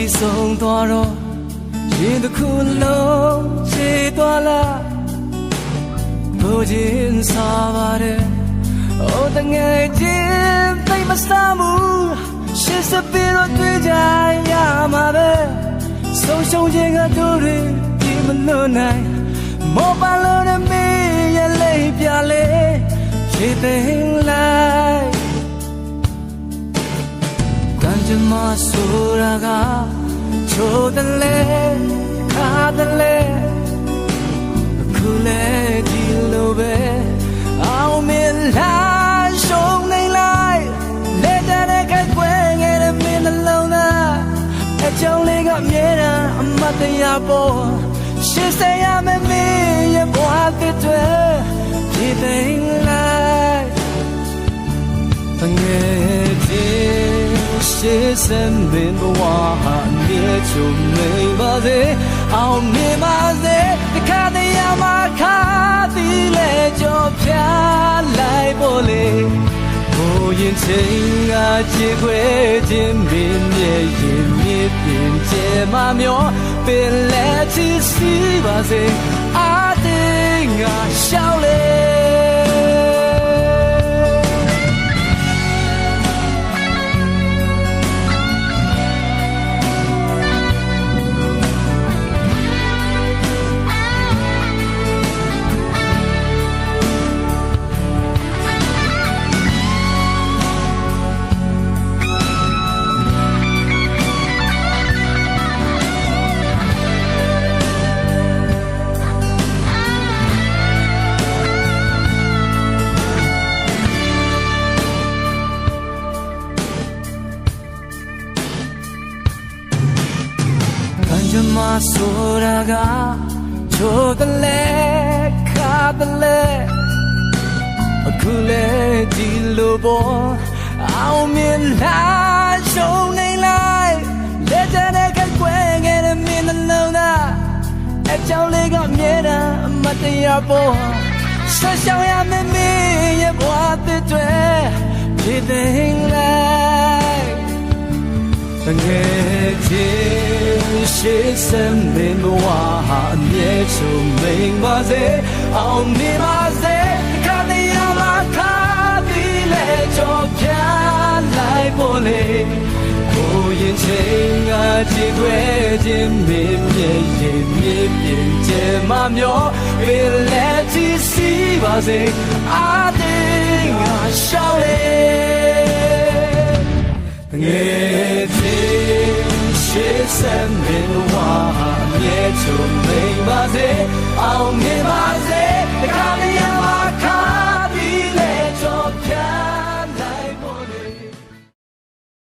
ပြီးဆုံးသွားတော့ရင်တစ်ခုလုံးခြေသွားလားဘိုးချင်းစားပါတယ်အိုးတငယ်ချင်းသိမစားမှုရှစ်စပီတော့တွေ့ကြရမှာပဲဆုံးရှုံးခြင်းကတို့တွေဒီမလွတ်နိုင်မောပါလို့ရမေးရလေးပြလေခြေသိ ကံကြမ္မာဆိုတာကချိုးတယ်လေခါတယ်လေအခုလေဒီလိုပဲအောင်မင်းလာရှုံးနေလိုက်လက်တဲ့ကကွယ်ငယ်တဲ့မင်းနှလုံးသားအကြောင်းလေးကအမြဲတမ်းအမတ်တရားပေါ်ရှစ်ဆယ်ရမယ်မင်းရဲ့ဘဝသစ်တွေဒီသိ ရှေးစံမင်းဘဝဟာမြေချုံနေပါစေအောင်မြင်ပါစေတခါတည်းရမှာခါသည်လေကြောပြလိုက်ဖို့လေဘိုးရင်ချင်းကချေခွဲခြင်းမင်းရဲ့ရင်မြစ်ပြင်ကျဲမမျောပင်လက်ချီစီပါစေအာ မ္မာဆိုတာကချိုးတယ်လေခါတယ်လေအခုလေဒီလိုပေါ်အောင်မြင်လာရှုံးနေလိုက်လက်တဲ့ကကွယ်ငယ်တဲ့မင်းနှလုံးသားအကြောင်းလေးကမြဲတမ်းအမတ်တရားပေါ်ဆက်ဆောင်ရမယ်မင်းရဲ့ဘဝသစ်တွေဒီသိမ်းလိုက်တငယ်ချင်း ရှေးစံမင်းဘဝဟာအမြဲချုံမိန်ပါစေအောင်နေပါစေခါတည်းရမှာခါသည်လေကြောပြလိုက်ပေါ်လေကိုရင်ချင်းကကြည်ခွဲခြင်းမင်းမြေရင်မြေပြင်ကျဲမမျောပင်လက်ချီစီပါစေအာတင်းငါရှောက်လေငယ်ချင်း ရှေးစံမင်းဝါမြေချုံမိန်ပါစေအောင်မြင်ပါစေတခါမရ